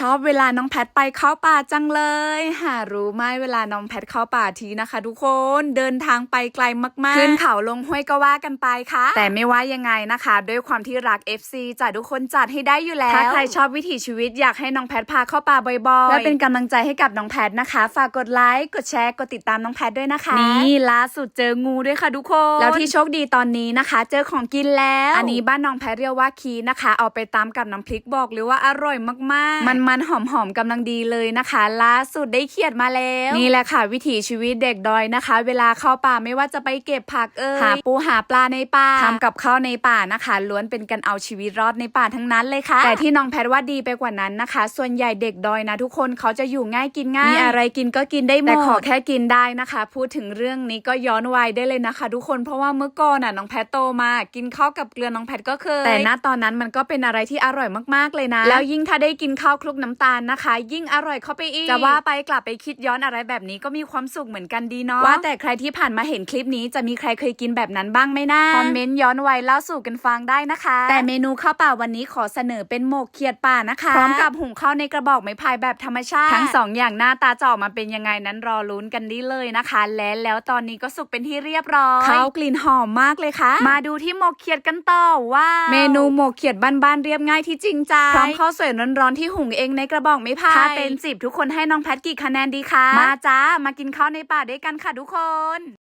ชอบเวลาน้องแพทไปเข้าป่าจังเลย หารู้ไหมเวลาน้องแพทเข้าป่าทีนะคะ ทุกคนเดินทางไปไกลมากๆขึ้นเขาลงห้วยก็ว่ากันไปค่ะ แต่ไม่ว่ายังไงนะคะ ด้วยความที่รัก FC จัดทุกคนจัดให้ได้อยู่แล้ว ถ้าใครชอบวิถีชีวิตอยากให้น้องแพทพาเข้าป่าบ่อยๆและเป็นกำลังใจให้กับน้องแพทนะคะ ฝากกดไลค์กดแชร์กดติดตามน้องแพทด้วยนะคะ นี่ล่าสุดเจองูด้วยค่ะทุกคนแล้วที่โชคดีตอนนี้นะคะ เจอของกินแล้ว อันนี้บ้านน้องแพทเรียกว่าคีนะคะ เอาไปตามกับน้ำพริกบอกเลยว่าอร่อยมากๆมันมันๆหอมๆกำลังดีเลยนะคะล่าสุดได้เขียดมาแล้ว นี่แหละค่ะ วิถีชีวิตเด็กดอยนะคะ เวลาเข้าป่าไม่ว่าจะไปเก็บผักเอ่ยหาปูหาปลาในป่าทำกับข้าวในป่านะคะ ล้วนเป็นการเอาชีวิตรอดในป่าทั้งนั้นเลยค่ะ แต่ที่น้องแพทว่าดีไปกว่านั้นนะคะ ส่วนใหญ่เด็กดอยนะทุกคนเขาจะอยู่ง่ายกินง่ายมีอะไรกินก็กินได้หมดแต่ขอแค่กินได้นะคะ พูดถึงเรื่องนี้ก็ย้อนวัยได้เลยนะคะ ทุกคนเพราะว่าเมื่อก่อนน่ะน้องแพทโตมากินข้าวกับเกลือน้องแพทก็เคยแต่ณตอนนั้นมันก็เป็นอะไรที่อร่อยมากๆเลยนะ แล้วยิ่งถ้าได้กินข้าวคลุกน้ำตาลนะคะ ยิ่งอร่อยเข้าไปอีกจะว่าไปกลับไปคิดย้อนอะไรแบบนี้ก็มีความสุขเหมือนกันดีเนาะว่าแต่ใครที่ผ่านมาเห็นคลิปนี้จะมีใครเคยกินแบบนั้นบ้างไหมนะคอมเมนต์ย้อนวัยเล่าสู่กันฟังได้นะคะ แต่เมนูข้าวเปล่าวันนี้ขอเสนอเป็นหมกเขียดป่านะคะพร้อมกับหุงข้าวในกระบอกไม้พายแบบธรรมชาติ ทั้งสองอย่างหน้าตาจะออกมาเป็นยังไงนั้นรอลุ้นกันได้เลยนะคะ และแล้วตอนนี้ก็สุกเป็นที่เรียบร้อยข้าวกลิ่นหอมมากเลยค่ะ มาดูที่หมกเขียดกันต่อว่า เมนูหมกเขียดบ้านๆเรียบง่ายที่จริงใจพร้อมข้าวสวยร้อนๆที่หุงเองในกระบอกไม้พายถ้าเต็มสิบทุกคนให้น้องแพทกี่คะแนนดีคะ มาจ้า มากินข้าวในป่าด้วยกันค่ะทุกคน